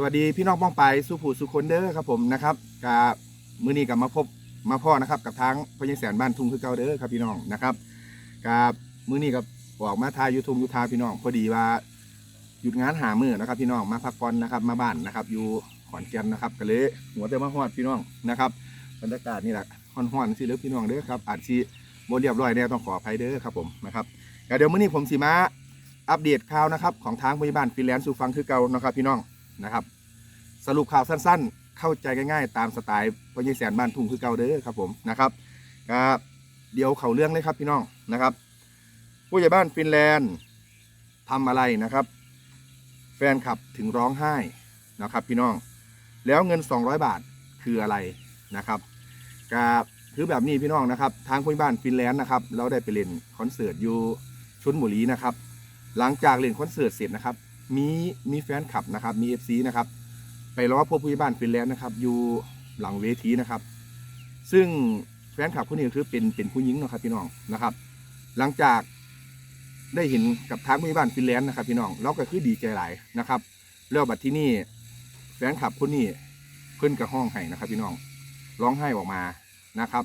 สวัสดีพี่น้องป้องไปสุผูสุคนเด้อครับผมนะครับกับมือนี้กับมาพบมาพ่อนะครับกับทางพญแสนบ้านทุ่งคือเก่าเด้อครับพี่น้องนะครับกับมือนี้กับออกมาทายยูทูบยูทาพี่น้องพอดีว่าหยุดงานหามือนะครับ พี่น้องมาพักผ่อนนะครับมาบ้านนะครับ อยู่ขอนแก่นนะครับก็เลยหัวเตมาฮอดพี่น้องนะครับบรรยากาศนี่แหละฮ้อนๆสิเด้อพี่น้องเด้อครับอาจสิบ่เรียบร้อยแน่ต้องขออภัยเด้อครับผมนะครับก็เดี๋ยวมื้อนี้ผมสิมาอัปเดตข่าวนะครับของทางพยาบาลฟรีแลนซ์สู่ฟังคือเก่านะครับพี่น้อง นะครับ สรุปข่าวสั้นๆ เข้าใจง่ายๆ ตามสไตล์พญแสนบ้านทุ่งคือเก่าเด้อครับผมนะครับก็เดี๋ยวเขาเรื่องเลยครับพี่น้องนะครับ ผู้ใหญ่บ้านฟินแลนด์ทำอะไรนะครับ แฟนคลับถึงร้องไห้นะครับ พี่น้อง แล้วเงิน 200 บาทคืออะไรนะครับก็คือแบบนี้พี่น้องนะครับ ทางผู้ใหญ่บ้านฟินแลนด์นะครับ เราได้ไปเล่นคอนเสิร์ตอยู่ชุนบุรีนะครับ หลังจากเล่นคอนเสิร์ตเสร็จนะครับ มีมีแฟนคลับนะครับ มี FC นะครับ ไปรอพบผู้ใหญ่บ้านฟินแลนด์นะครับ อยู่หลังเวทีนะครับ ซึ่งแฟนคลับคนนี้คือเป็นเป็นผู้หญิงเนาะครับพี่น้องนะครับ หลังจากได้เห็นกับทางผู้ใหญ่บ้านฟินแลนด์นะครับ พี่น้องเราก็คือดีใจหลายนะครับแล้วบัดที่นี่แฟนคลับคนนี้เพิ่นกับห้องไห้นะครับ พี่น้องร้องไห้ออกมานะครับ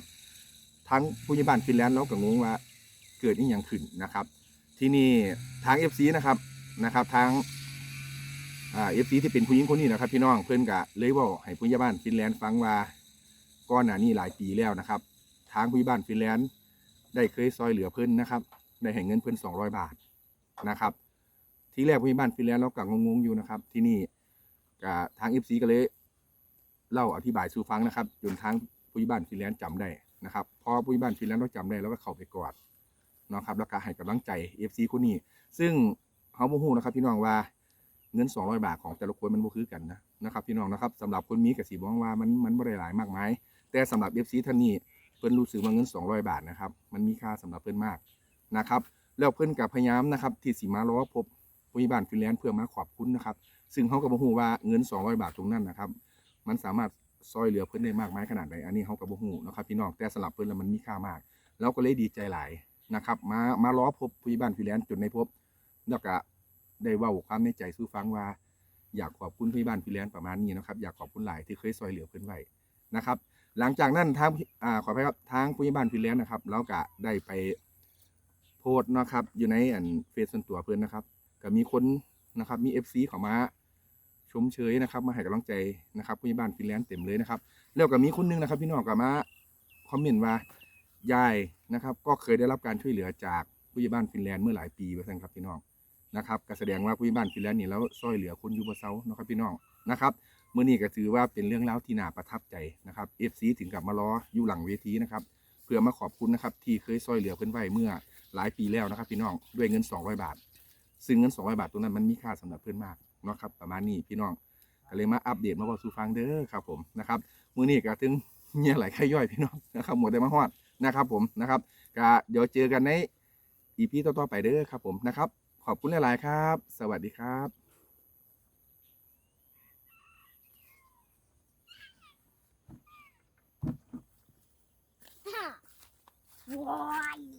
ทั้งผู้ใหญ่บ้านฟินแลนด์เราก็งงว่าเกิดอีหยังขึ้นนะครับ ที่นี่ทาง FC นะครับ นะครับทางอ่าเอฟซีที่เป็นผู้หญิงคนนี้นะครับ พี่น้องเพื่อนกะเลยว่าให้ผู้ใหญ่บ้านฟินแลนด์ฟังว่าก่อนหน้านี้หลายปีแล้วนะครับทางผู้ใหญ่บ้านฟินแลนด์ได้เคยซอยเหลือเพื่อนนะครับได้ให้เงินเพื่อน200บาทนะครับ ทีแรกผู้ใหญ่บ้านฟินแลนด์เราก็งงๆอยู่นะครับ ที่นี่กะทางเอฟซีก็เลยเล่าอธิบายสู่ฟังนะครับจนทางผู้ใหญ่บ้านฟินแลนด์จำได้นะครับพอผู้ใหญ่บ้านฟินแลนด์เราจำได้แล้วก็เข้าไปกอดนะครับแล้วก็ให้กำลังใจเอฟซีคนนี้ซึ่ง เขาโมโหนะครับ พี่น้องว่าเงิน 200 บาทของแต่ละคนมันบ่คือกันนะนะครับ พี่น้องนะครับสำหรับคนมีกับสีมองว่ามันมันบ่ได้หลายมากมายแต่สำหรับ FC ท่านนี้เพิ่นรู้สึกว่าเงิน 200 บาทนะครับ มันมีค่าสำหรับเพิ่นมากนะครับ แล้วเพิ่นกับพยายามนะครับ ที่สิมารอพบผู้ใหญ่บ้านฟินแลนด์เพื่อมาขอบคุณนะครับ ซึ่งเขาก็บ่ฮู้ว่าเงิน 200 บาทตรงนั้นนะครับ มันสามารถซอยเหลือเพิ่นได้มากมายขนาดใดอันนี้เขาก็บ่ฮู้นะครับพี่น้องแต่สำหรับเพิ่นแล้วมันมีค่ามากเราก็เลยดีใจหลายนะครับ มามารอพบผู้ใหญ่บ้านฟินแลนด์จนในพบ แล้วก็ได้ว้าความในใจสู่ฟังว่า อยากขอบคุณพี่บ้านพี่แลนประมาณนี้นะครับ อยากขอบคุณหลายที่เคยซอยเหลือเพื่อนไว้นะครับ หลังจากนั้นทางอ่าขออภัยครับทางผู้ใหญ่บ้านพี่แลนนะครับเราก็ได้ไปโพสต์นะครับ อยู่ในอันเฟซส่วนตัวเพื่อนนะครับก็มีคนนะครับมี FC เข้ามาชมเชยนะครับ มาให้กำลังใจนะครับผู้ใหญ่บ้านฟินแลนด์เต็มเลยนะครับ แล้วก็มีคนหนึงนะครับ พี่น้องก็มาคอมเมนต์ว่ายายนะครับ ก็เคยได้รับการช่วยเหลือจากผู้ใหญ่บ้านฟินแลนด์เมื่อหลายปีว่าซั่นครับพี่น้อง นะครับก็แสดงว่าผู้ใหญ่บ้านฟินแลนด์นี่แล้วช่วยเหลือคนยูบเซานะครับพี่น้องนะครับเมื่อนี้ก็ถือว่าเป็นเรื่องราที่น่าประทับใจนะครับ FC ถึงกับมารออยู่หลังเวทีนะครับเพื่อมาขอบคุณนะครับที่เคยช่วยเหลือเพื่อนไว้เมื่อหลายปีแล้วนะครับ พี่น้องด้วยเงิน 200 บาท ซึ่งเงิน 200 บาทตรงนั้นมันมีค่าสำหรับเพื่อนมากนะครับประมาณนี้พี่น้องก็เลยมาอัปเดตมาบอกสู่ฟังเด้อครับผมนะครับมื้อนี้ก็ถึงเงียหลายไข่ย่อยพี่น้องนะครับหมดได้มาฮอดนะครับผมนะครับก็เดี๋ยวเจอกันใน EP ต่อๆไปเด้อครับผมนะครับ ขอบคุณหลาย ๆ ครับ สวัสดีครับว้าย